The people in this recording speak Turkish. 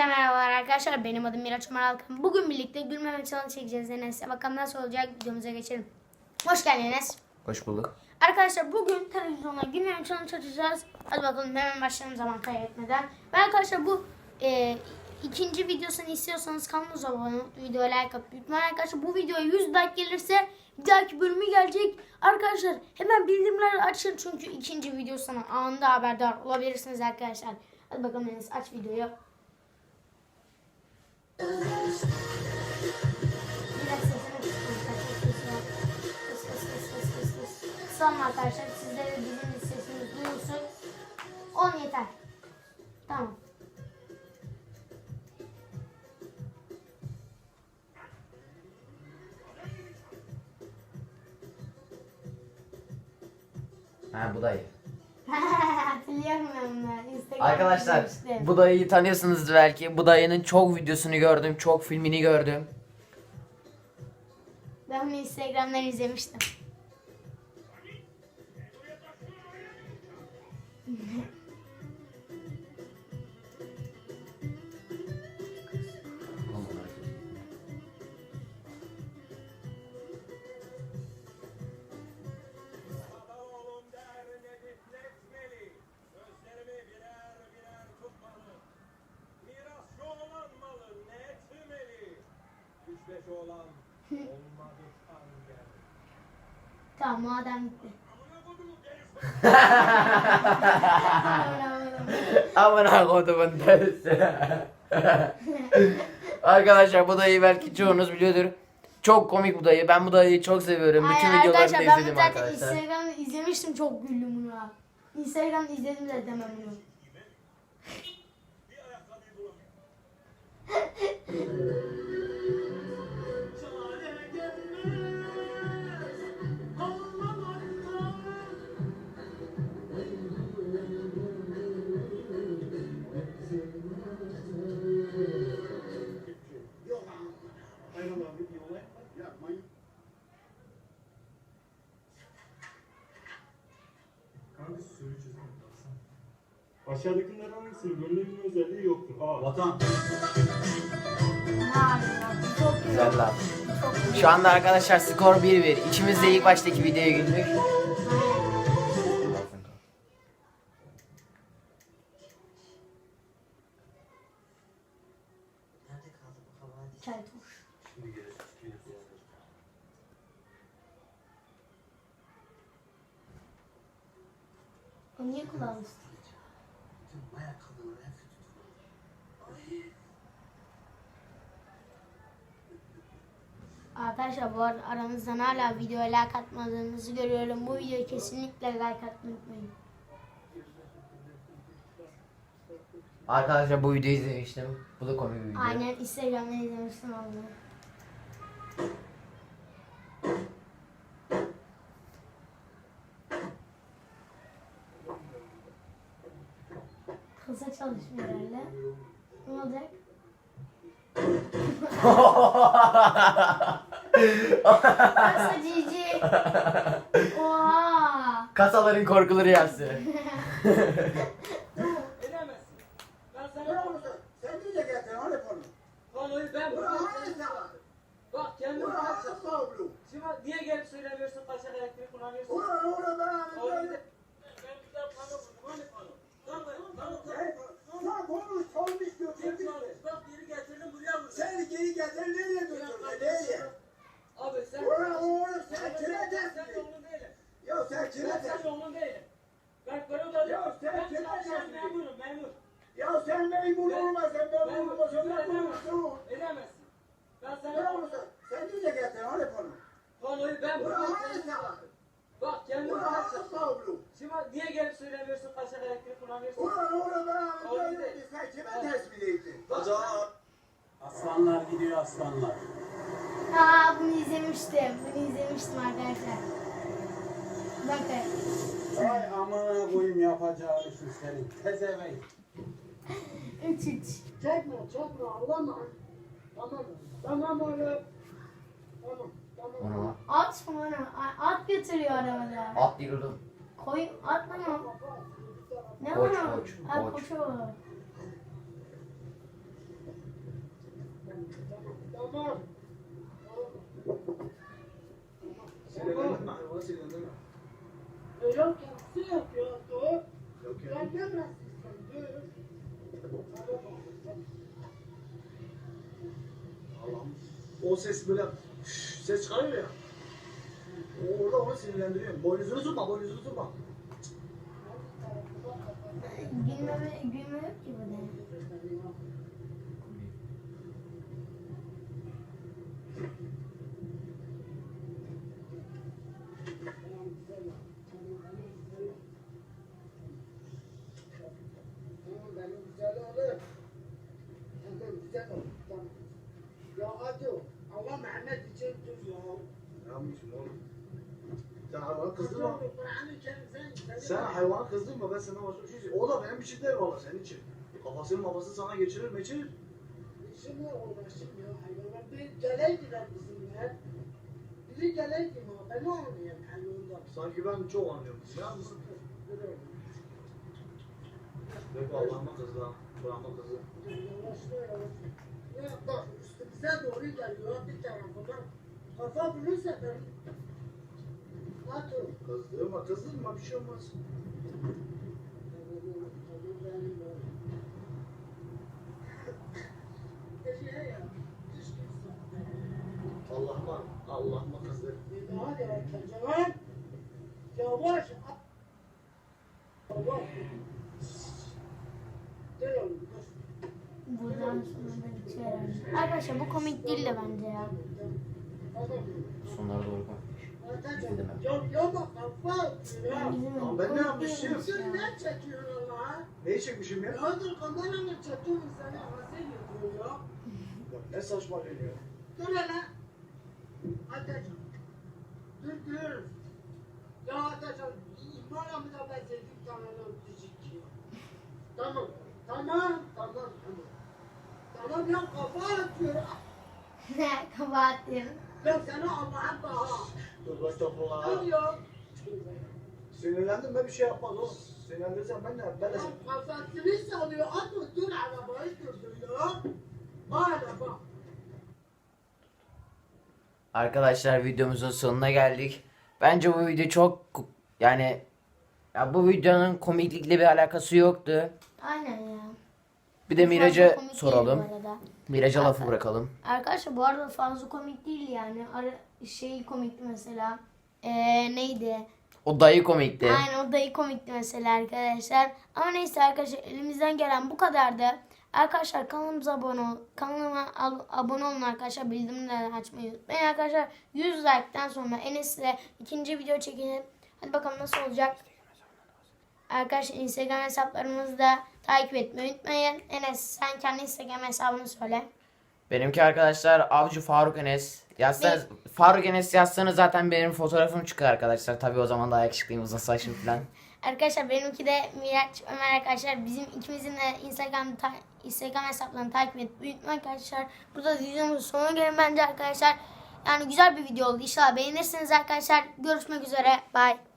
Hepinize merhabalar arkadaşlar. Benim adım Miraç Ömer Alkan. Bugün birlikte gülmeme challenge çekeceğiz Enes'e. Bakalım nasıl olacak videomuza geçelim. Hoş geldin Enes. Hoş bulduk. Arkadaşlar bugün televizyonda gülmeme challenge açacağız. Hadi bakalım hemen başlayalım zaman kaybetmeden. Ve arkadaşlar bu e, ikinci videosunu istiyorsanız kanalımıza abone olup videoya like atıp lütfen arkadaşlar bu videoya 100 like gelirse bir dahaki bölümü gelecek. Arkadaşlar hemen bildirimleri açın çünkü ikinci videosuna anında haberdar olabilirsiniz arkadaşlar. Hadi bakalım Enes aç videoyu. Kısalım arkadaşlar. Sizlere bizim sesimiz duyulsun. 10 yeter. Tamam. Ha bu bunu. Instagram'da Arkadaşlar bu dayıyı tanıyorsunuz belki. Bu dayının çok videosunu gördüm. Çok filmini gördüm. Ben bunu Instagram'dan izlemiştim. Olan olmadı an gel. Tamam madem bitti. Amına kodumun derisi. Arkadaşlar bu dayıyı belki çoğunuz biliyordur. Çok komik bu dayı. Ben bu dayıyı çok seviyorum. Bütün Ay, videolarını arkadaşlar da ben bunu izledim zaten arkadaşlar. Instagram'da izlemiştim çok güldüm buna. Instagram'da izledim zaten ben bunu. Aşağıdakilerden hangisinin bölümünün özelliği yoktur? A. Vatan. Güzel. Lan. Şu anda arkadaşlar skor 1-1. İkimiz de ilk baştaki videoya güldük. Çay tuş. Şimdi gelir. Gelir. O niye kulağını Arkadaşlar bu arada aranızdan hala videoya like atmadığınızı görüyorum. Bu videoya kesinlikle like atmayı unutmayın. Arkadaşlar bu videoyu izlemiştim. Bu da komik bir video. Aynen Instagram'da izlemiştim onu. Kısa çalışmıyor herhalde. Ne olacak? Cici. Oha. Kasaların korkuları yazdı. Edemezsin. Ben sana onu sen. Sen niye getirdin onu konu? konuyu ben Bırak burada onu sen. Bak kendin Bırak bakacaksın. onu sen. Şimdi niye gelip söylemiyorsun kaçak elektrik kullanıyorsun? Ulan oğlum ben abi bir de- Ben güzel pano buldum. Hani pano? Lan ben pano Sen konuş. Bak geri getirdim buraya vurdum. Sen geri getir nereye götürdün? Nereye? Abi sen... Ulan oğlum sen Sen kime sen dersin? değilim. Ya sen Ben kime dersin? değilim. Ben böyle da Ya sen Ben kime dersin? memurum memur. Ya sen memur Ben- olmasan ben Ben küfür ne edemem. konuşsun? Edemezsin. Ben sana onu sen. Sen niye getirdin onu konu? konuyu ben burada... onu sen. Bak kendin onu sen. Şimdi niye gelip söylemiyorsun kaçak elektrik kullanıyorsun? Ulan oğlum ben abi değil. sen kime tespit ettin? Aslanlar gidiyor aslanlar. Aa bunu izlemiştim. Bunu izlemiştim arkadaşlar. Bakın. Ay amına koyayım yapacağın işin senin. Tezevenk. 3 3. Çekme çekme ağlama. Tamam tamam oğlum. Tamam tamam. Onu At bana. At götürüyor arabada. at değil oğlum. Koy at bana. Ne Koç, var? koç, Ha, koç. var. O ses böyle şş, ses çıkarıyor ya. O, orada onu sinirlendiriyor. Boynuzunu tutma, boynuzunu tutma. Gülmeme, gülmeme yok ki bu da. Ya hadi Allah Mehmet için dur ya. Ne yapmışım oğlum? Sen hayvanı kızdırma. Sen- hayvanı kızdırma ben sana başka bir şey söyleyeyim. O da benim için değil valla senin için. Kafasını mafasını sana geçirir meçirir. İşimle uğraşım ya hayvana. Bir geleydiler bizimle. Biri geleydi mi? Ben anlayayım hayvandan? Sanki ben çok anlıyorum. Ya oğlum. Yok Allah'ıma kızdı. Kur'an'ıma kızdı. Ya bak üstümüze doğru geliyor bir tarafından. Kafa bulursa ben... At o. Kızdırma kızdırma bir şey olmaz. Allah'ıma Allah'ıma kızdı. Hadi Erkan Yavaş. Yavaş. Dur oğlum dur. Buradan sonra bitiyor herhalde. Arkadaşlar bu komik değil de bence ya. Sonlara doğru bak. Bizim Tamam, ben ne yapmışım? ne çekiyorsun Allah? Neyi çekmişim ya? Dur kameranı çekiyorum seni hasta yapıyor ya. Ne saçmalıyorsun ya? Dur hele. Ateş. Dur dur. Ya Ateş bana mı da ben öpücük ya. Tamam. Tamam. Tamam. Tamam. Tamam ya kafa atıyor. Ne kabahattir. Ya sana Allah'a daha. Dur lan Dur topuğa. ya. Sinirlendim ben bir şey yapmaz oğlum. Sinirlendirsem ben de ben de Ya kafasını salıyor. At dur arabayı durdur ya. Bana bak. Arkadaşlar videomuzun sonuna geldik. Bence bu video çok yani ya bu videonun komiklikle bir alakası yoktu. Aynen ya. Bir de Fazla Miraç'a komik değil soralım. bu arada. Miraç'a lafı bırakalım. Arkadaşlar bu arada fazla komik değil yani. Ara, şey komikti mesela. Ee, neydi? O dayı komikti. Aynen o dayı komikti mesela arkadaşlar. Ama neyse arkadaşlar elimizden gelen bu kadardı. Arkadaşlar kanalımıza abone ol. Kanalıma al- abone olun arkadaşlar. Bildirimleri açmayı unutmayın arkadaşlar. 100 like'tan sonra Enes'le ikinci video çekelim. Hadi bakalım nasıl olacak. Arkadaşlar Instagram hesaplarımızı da takip etmeyi unutmayın. Enes sen kendi Instagram hesabını söyle. Benimki arkadaşlar Avcı Faruk Enes. Yazsanız Faruk Enes yazsanız zaten benim fotoğrafım çıkar arkadaşlar. Tabii o zaman daha yakışıklıyım uzun saçlı falan. Arkadaşlar benimki de Miraç Ömer arkadaşlar. Bizim ikimizin de Instagram ta- Instagram hesaplarını takip edip büyütme arkadaşlar. Burada videomuzun sonuna gelin bence arkadaşlar. Yani güzel bir video oldu. İnşallah beğenirsiniz arkadaşlar. Görüşmek üzere. Bye.